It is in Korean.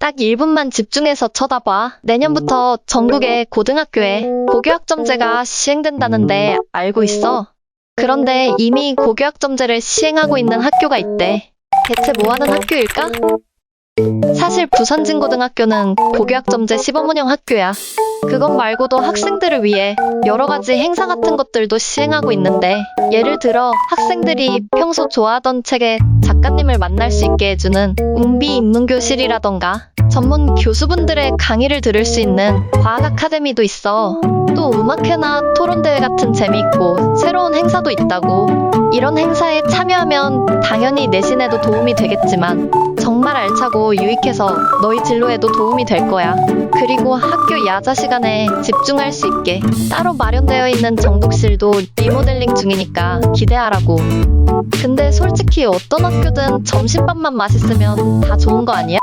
딱 1분만 집중해서 쳐다봐. 내년부터 전국의 고등학교에 고교학점제가 시행된다는데 알고 있어? 그런데 이미 고교학점제를 시행하고 있는 학교가 있대. 대체 뭐 하는 학교일까? 사실 부산진고등학교는 고교학점제 시범운영 학교야. 그것 말고도 학생들을 위해 여러 가지 행사 같은 것들도 시행하고 있는데, 예를 들어 학생들이 평소 좋아하던 책의 작가님을 만날 수 있게 해주는 웅비 인문교실이라던가, 전문 교수분들의 강의를 들을 수 있는 과학 아카데미도 있어. 또 음악회나 토론대회 같은 재미있고 새로운 행사도 있다고. 이런 행사에 참여하면 당연히 내신에도 도움이 되겠지만, 정말 알차고 유익해서 너희 진로에도 도움이 될 거야. 그리고 학교 야자 시간에 집중할 수 있게 따로 마련되어 있는 정독실도 리모델링 중이니까 기대하라고. 근데 솔직히 어떤 학교든 점심밥만 맛있으면 다 좋은 거 아니야?